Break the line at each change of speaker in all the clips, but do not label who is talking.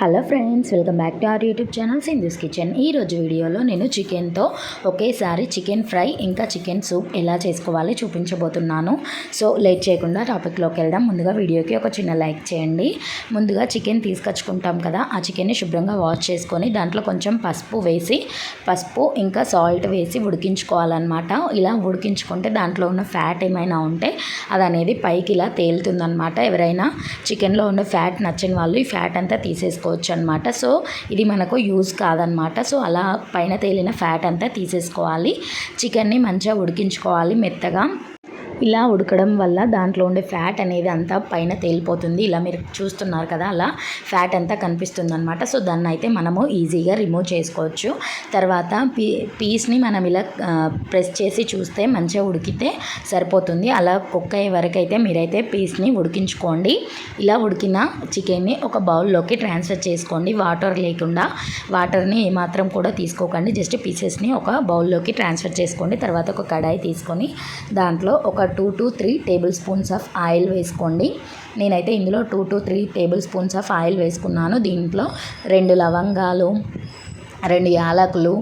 Hello friends welcome back to our YouTube channel Sindhu's kitchen. ఈరోజు వీడియోలో నేను చికెన్తో ఒకేసారి చికెన్ ఫ్రై ఇంకా చికెన్ సూప్ ఎలా చేసుకోవాలి చూపించబోతున్నాను. సో లేట్ చేయకుండా టాపిక్లోకి వెళ్దాం. ముందుగా వీడియోకి ఒక చిన్న లైక్ చేయండి. ముందుగా చికెన్ తీసుకొచ్చుకుంటాం కదా ఆ చికెన్ని శుభ్రంగా వాష్ చేసుకొని దాంట్లో కొంచెం పసుపు వేసి పసుపు ఇంకా సాల్ట్ వేసి ఉడికించుకోవాలన్నమాట. ఇలా ఉడికించుకుంటే దాంట్లో ఉన్న ఫ్యాట్ ఏమైనా ఉంటే అది అనేది పైకి ఇలా తేలుతుందన్నమాట. ఎవరైనా చికెన్లో ఉన్న ఫ్యాట్ నచ్చని వాళ్ళు ఈ ఫ్యాట్ అంతా తీసేసుకో చేసుకోవచ్చు అనమాట సో ఇది మనకు యూజ్ కాదనమాట సో అలా పైన తేలిన ఫ్యాట్ అంతా తీసేసుకోవాలి. చికెన్ని మంచిగా ఉడికించుకోవాలి మెత్తగా. ఇలా ఉడకడం వల్ల దాంట్లో ఉండే ఫ్యాట్ అనేది అంతా పైన తేలిపోతుంది. ఇలా మీరు చూస్తున్నారు కదా అలా ఫ్యాట్ అంతా కనిపిస్తుంది అనమాట సో దాన్ని అయితే మనము ఈజీగా రిమూవ్ చేసుకోవచ్చు. తర్వాత పీ పీస్ని మనం ఇలా ప్రెస్ చేసి చూస్తే మంచిగా ఉడికితే సరిపోతుంది. అలా కుక్ అయ్యే వరకు అయితే మీరైతే పీస్ని ఉడికించుకోండి. ఇలా ఉడికిన చికెన్ని ఒక బౌల్లోకి ట్రాన్స్ఫర్ చేసుకోండి. వాటర్ లేకుండా వాటర్ని ఏమాత్రం కూడా తీసుకోకండి. జస్ట్ పీసెస్ని ఒక బౌల్లోకి ట్రాన్స్ఫర్ చేసుకోండి. తర్వాత ఒక కడాయి తీసుకొని దాంట్లో ఒక two to three tablespoons of oil వేసుకోండి. నేనైతే ఇందులో two to three tablespoons of oil వేసుకున్నాను. దీంట్లో రెండు లవంగాలు రెండు యాలకులు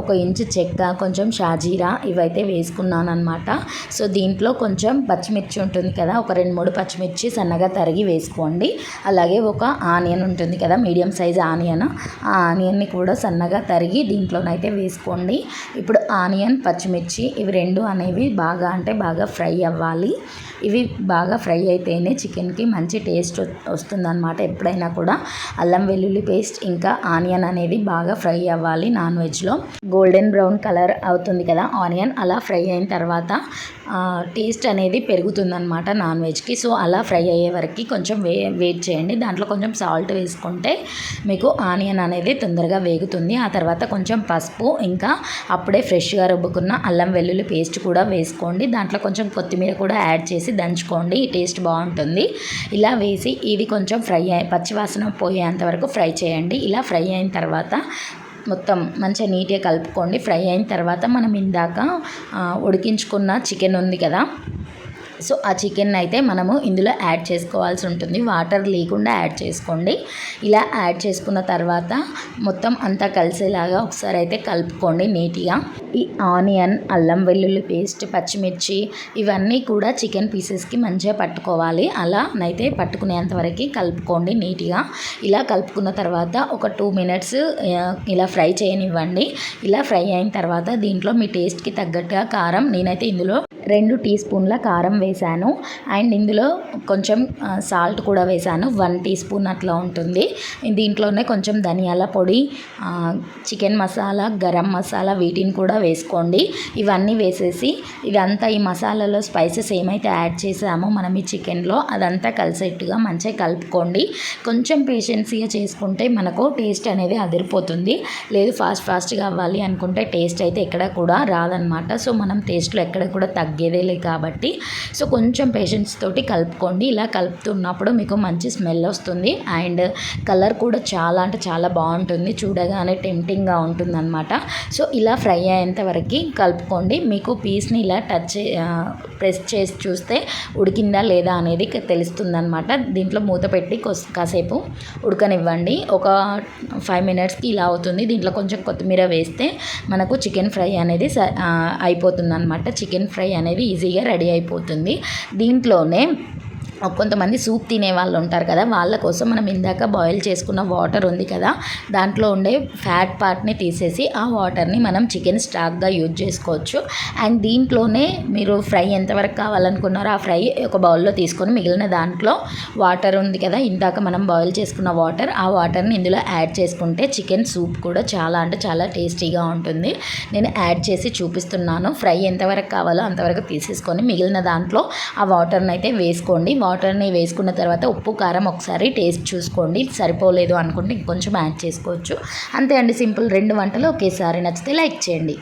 ఒక ఇంచు చెక్క కొంచెం షాజీరా ఇవైతే వేసుకున్నాను అనమాట సో దీంట్లో కొంచెం పచ్చిమిర్చి ఉంటుంది కదా ఒక రెండు మూడు పచ్చిమిర్చి సన్నగా తరిగి వేసుకోండి. అలాగే ఒక ఆనియన్ ఉంటుంది కదా మీడియం సైజ్ ఆనియన్ ఆ ఆనియన్ని కూడా సన్నగా తరిగి దీంట్లోనైతే వేసుకోండి. ఇప్పుడు ఆనియన్ పచ్చిమిర్చి ఇవి రెండు అనేవి బాగా అంటే బాగా ఫ్రై అవ్వాలి. ఇవి బాగా ఫ్రై అయితేనే చికెన్కి మంచి టేస్ట్ వస్తుందన్నమాట ఎప్పుడైనా కూడా. అల్లం వెల్లుల్లి పేస్ట్ ఇంకా ఆనియన్ అనేది బాగా ఫ్రై అవ్వాలి నాన్ వెజ్లో. గోల్డెన్ బ్రౌన్ కలర్ అవుతుంది కదా ఆనియన్ అలా ఫ్రై అయిన తర్వాత టేస్ట్ అనేది పెరుగుతుందన్నమాట నాన్ వెజ్కి. సో అలా ఫ్రై అయ్యే వరకు కొంచెం వే వెయిట్ చేయండి. దాంట్లో కొంచెం సాల్ట్ వేసుకుంటే మీకు ఆనియన్ అనేది తొందరగా వేగుతుంది. ఆ తర్వాత కొంచెం పసుపు ఇంకా అప్పుడే ఫ్రెష్గా రుబ్బుకున్న అల్లం వెల్లుల్లి పేస్ట్ కూడా వేసుకోండి. దాంట్లో కొంచెం కొత్తిమీర కూడా యాడ్ చేసి దంచుకోండి టేస్ట్ బాగుంటుంది. ఇలా వేసి ఇవి కొంచెం ఫ్రై పచ్చివాసన పోయేంత వరకు ఫ్రై చేయండి. ఇలా ఫ్రై అయిన తర్వాత మొత్తం మంచిగా నీట్గా కలుపుకోండి. ఫ్రై అయిన తర్వాత మనం ఇందాక ఉడికించుకున్న చికెన్ ఉంది కదా సో ఆ చికెన్ అయితే మనము ఇందులో యాడ్ చేసుకోవాల్సి ఉంటుంది. వాటర్ లేకుండా యాడ్ చేసుకోండి. ఇలా యాడ్ చేసుకున్న తర్వాత మొత్తం అంతా కలిసేలాగా ఒకసారి అయితే కలుపుకోండి నీట్గా. ఈ ఆనియన్ అల్లం వెల్లుల్లి పేస్ట్ పచ్చిమిర్చి ఇవన్నీ కూడా చికెన్ పీసెస్కి మంచిగా పట్టుకోవాలి. అలా నైతే పట్టుకునేంత వరకు కలుపుకోండి నీట్గా. ఇలా కలుపుకున్న తర్వాత ఒక టూ మినిట్స్ ఇలా ఫ్రై చేయనివ్వండి. ఇలా ఫ్రై అయిన తర్వాత దీంట్లో మీ టేస్ట్కి తగ్గట్టుగా కారం నేనైతే ఇందులో రెండు టీ స్పూన్ల కారం వేశాను. అండ్ ఇందులో కొంచెం సాల్ట్ కూడా వేశాను. వన్ టీ స్పూన్ అట్లా ఉంటుంది. దీంట్లోనే కొంచెం ధనియాల పొడి చికెన్ మసాలా గరం మసాలా వీటిని కూడా వేసుకోండి. ఇవన్నీ వేసేసి ఇదంతా ఈ మసాలాలో స్పైసెస్ ఏమైతే యాడ్ చేసామో మనం ఈ చికెన్లో అదంతా కలిసేట్టుగా మంచిగా కలుపుకోండి. కొంచెం పేషెన్సీగా చేసుకుంటే మనకు టేస్ట్ అనేది అదిరిపోతుంది. లేదు ఫాస్ట్ ఫాస్ట్గా అవ్వాలి అనుకుంటే టేస్ట్ అయితే ఎక్కడ కూడా రాదనమాట. సో మనం టేస్ట్లో ఎక్కడ కూడా తగ్గ తగ్గేదేలే కాబట్టి. సో కొంచెం పేషెన్స్ తోటి కలుపుకోండి. ఇలా కలుపుతున్నప్పుడు మీకు మంచి స్మెల్ వస్తుంది. అండ్ కలర్ కూడా చాలా అంటే చాలా బాగుంటుంది. చూడగానే టెంప్టింగ్గా ఉంటుందన్నమాట. సో ఇలా ఫ్రై అయ్యేంత వరకు కలుపుకోండి. మీకు పీస్ని ఇలా టచ్ ప్రెస్ చేసి చూస్తే ఉడికిందా లేదా అనేది తెలుస్తుందన్నమాట. దీంట్లో మూత పెట్టి కాసేపు ఉడకనివ్వండి. ఒక ఫైవ్ మినిట్స్కి ఇలా అవుతుంది. దీంట్లో కొంచెం కొత్తిమీర వేస్తే మనకు చికెన్ ఫ్రై అనేది అయిపోతుంది అనమాట చికెన్ ఫ్రై అనేది ఈజీగా రెడీ అయిపోతుంది. దీంట్లోనే కొంతమంది సూప్ తినే వాళ్ళు ఉంటారు కదా వాళ్ళ కోసం మనం ఇందాక బాయిల్ చేసుకున్న వాటర్ ఉంది కదా దాంట్లో ఉండే ఫ్యాట్ పార్ట్ని తీసేసి ఆ వాటర్ని మనం చికెన్ స్టాక్గా యూజ్ చేసుకోవచ్చు. అండ్ దీంట్లోనే మీరు ఫ్రై ఎంతవరకు కావాలనుకున్నారో ఆ ఫ్రై ఒక బౌల్లో తీసుకొని మిగిలిన దాంట్లో వాటర్ ఉంది కదా ఇందాక మనం బాయిల్ చేసుకున్న వాటర్ ఆ వాటర్ని ఇందులో యాడ్ చేసుకుంటే చికెన్ సూప్ కూడా చాలా అంటే చాలా టేస్టీగా ఉంటుంది. నేను యాడ్ చేసి చూపిస్తున్నాను ఫ్రై ఎంతవరకు కావాలో అంతవరకు తీసేసుకొని మిగిలిన దాంట్లో ఆ వాటర్ని అయితే వేసుకోండి. వాటర్ని వేసుకున్న తర్వాత ఉప్పు కారం ఒకసారి టేస్ట్ చూసుకోండి. సరిపోలేదు అనుకుంటే ఇంకొంచెం యాడ్ చేసుకోవచ్చు. అంతే అండి సింపుల్ రెండు వంటలు ఒకేసారి నచ్చితే లైక్ చేయండి.